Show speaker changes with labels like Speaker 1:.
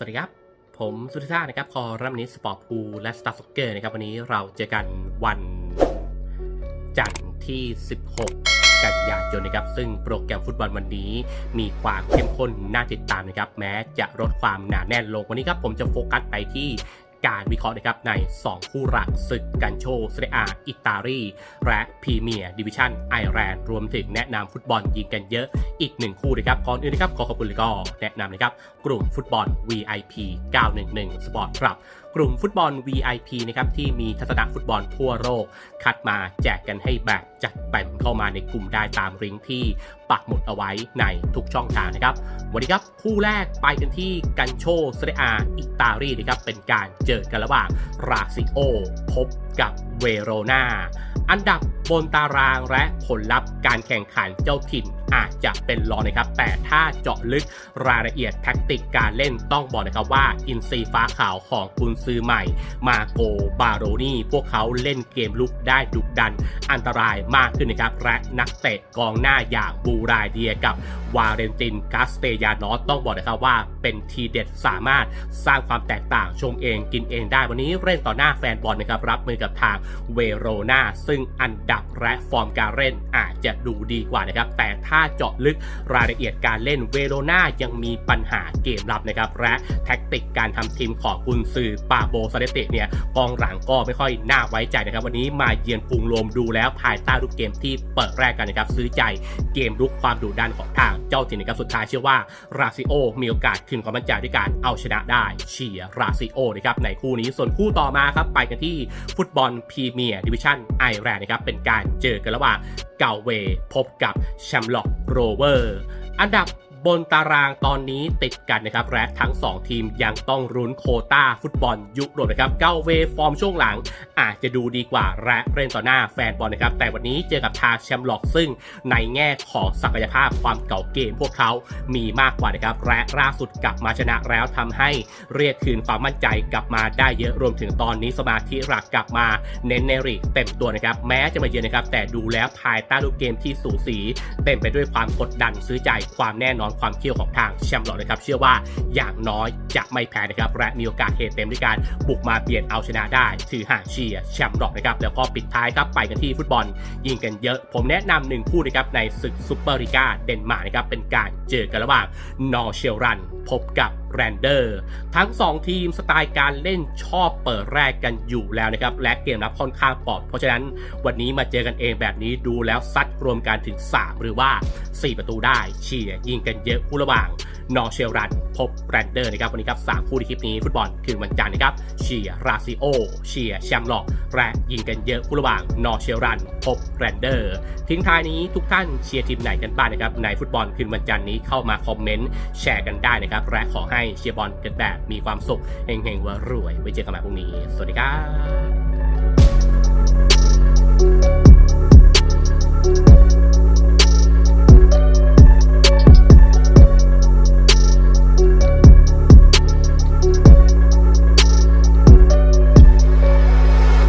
Speaker 1: สวัสดีครับ ผมสุทธิชาตินะครับ คอรัมนิสสปอร์ตพูลและสตาร์ซ็อกเกอร์นะครับ วันนี้เราเจอกันวันจันทร์ที่ 16 กันยายนนะครับ ซึ่งโปรแกรมฟุตบอลวันนี้มีความเข้มข้นน่าติดตามนะครับ แม้จะลดความหนาแน่นลง วันนี้ครับผมจะโฟกัสไปที่ การวิเคราะห์นะครับใน 2 คู่หลักศึกกันโชเซเรียอาอิตาลีและพรีเมียร์ดิวิชั่นไอร์แลนด์รวมถึงแนะนำฟุตบอลยิงกันเยอะอีกหนึ่งคู่นะครับก่อนอื่นนะครับขอขอบคุณแลยก็แนะนำนะครับกลุ่มฟุตบอล VIP 911 Sport Club กลุ่มฟุตบอล VIP นะครับที่มีทัศนะฟุตบอลทั่วโลกคัดมาแจกกันให้แบบจัดแบ่งเข้ามาในกลุ่มได้ตามลิงก์ที่ปักหมุดเอาไว้ในทุกช่องทางนะครับ วันนี้ครับ คู่แรกไปกันที่กันโชเซเรียอาอิตาลีนะครับ เป็นการเจอกันระหว่างราซิโอ พบกับเวโรนาอันดับบนตารางและผลลัพธ์การแข่งขันเจ้าถิ่น อาจจะเป็นรองนะครับ แต่ถ้าเจาะลึกรายละเอียดแท็กติกการเล่นต้องบอกนะครับว่า อินซีฟ้าขาวของกุนซือใหม่ มาโกบาโรนี่ พวกเขาเล่นเกมลุกได้ดุดัน อันตรายมากขึ้นนะครับ และนักเตะกองหน้าอย่างบูรายเดียกับวาเรนตินกาสเตยานอสต้องบอกนะครับว่าเป็นทีเด็ดสามารถสร้างความแตกต่างชงเองกินเองได้วันนี้เล่นต่อหน้าแฟนบอลนะครับรับมือกับทางเวโรนาซึ่งอันดับและฟอร์มการเล่นอาจจะดูดีกว่านะครับแต่ถ้าเจาะลึกรายละเอียดการเล่นเวโรนายังมีปัญหาเกมรับนะครับ และแท็กติกการทำทีมของกุนซือปาโบซาเลเตเนี่ยกองหลังก็ไม่ค่อยน่าไว้ใจนะครับ วันนี้มาเยือนกรุงโรมดูแล้วภายใต้รูปเกมที่เปิดแรกกันนะครับ ซื้อใจเกมลุกความดุดันของทางเจ้าถิ่นนะครับสุดท้ายเชื่อว่าราซิโอมีโอกาสคืนความมั่นใจด้วยการเอาชนะได้เชียร์ราซิโอนะครับในคู่นี้ส่วนคู่ต่อมาครับไปกันที่ฟุตบอลพรีเมียร์ดิวิชั่นไอแลนด์นะครับเป็นการเจอกันระหว่างเกาเวพบกับแชมล็อก โรเวอร์อันดับ บนตารางตอนนี้ติดกันนะครับและทั้ง 2 ทีมยังต้องรุ้นโคต้าฟุตบอลยุโรปนะครับเกาเวฟอร์มช่วงหลัง อาจจะดูดีกว่าและเล่นต่อหน้าแฟนบอลนะครับ แต่วันนี้เจอกับทาแชมป์ล็อกซึ่งในแง่ของศักยภาพความเก่าเกมพวกเขามีมากกว่านะครับและล่าสุดกลับมาชนะแล้วทำให้เรียกคืนความมั่นใจกลับมาได้เยอะรวมถึงตอนนี้สมาธิหลักกลับมาเน้นในรีกเต็มตัวนะครับแม้จะมาเยือนนะครับแต่ดูแล้วภายใต้รูปเกมที่สูสีเต็มไปด้วยความกดดันซื้อใจความแน่นอนความเขี้ยวของทางแชมป์หลอกนะครับ เชื่อว่าอย่างน้อยจะไม่แพ้นะครับ และมีโอกาสเฮเต็มด้วยการบุกมาเบียดเอาชนะได้ ถือห่างเชียร์แชมป์หลอกนะครับ แล้วก็ปิดท้ายครับไปกันที่ฟุตบอล ยิงกันเยอะ ผมแนะนำหนึ่งคู่นะครับในศึกซูเปอร์ลีกาเดนมาร์กนะครับเป็นการเจอกันระหว่างนอร์เชลรัน พบกับ แรนเดอร์ ทั้ง 2 ทีมสไตล์การเล่นชอบเปิดแรกกันอยู่แล้วนะครับ และเกมรับค่อนข้างปลอด เพราะฉะนั้นวันนี้มาเจอกันเองแบบนี้ดูแล้วซัดรวมกันถึง 3 หรือว่า 4 ประตูได้เชียร์ยิงกันเยอะคู่ระหว่างนอร์เชลรันพบแรนเดอร์นะครับวันนี้ครับ3คู่ในคลิปนี้ฟุตบอลคืนวันจันทร์นะครับเชียร์ราซิโอเชียร์แชมป์หลอกและยิงกันเยอะคู่ระหว่างนอร์เชลรันพบแรนเดอร์ทิ้งท้ายนี้ทุกท่านเชียร์ทีมไหนกันบ้างนะครับในฟุตบอลคืนวันจันทร์นี้เข้ามาคอมเมนต์แชร์กันได้นะครับและขอให้เชียร์บอลกันแบบมีความสุขเฮงๆว่ารวยไว้เจอกันใหม่พรุ่งนี้ สวัสดีครับ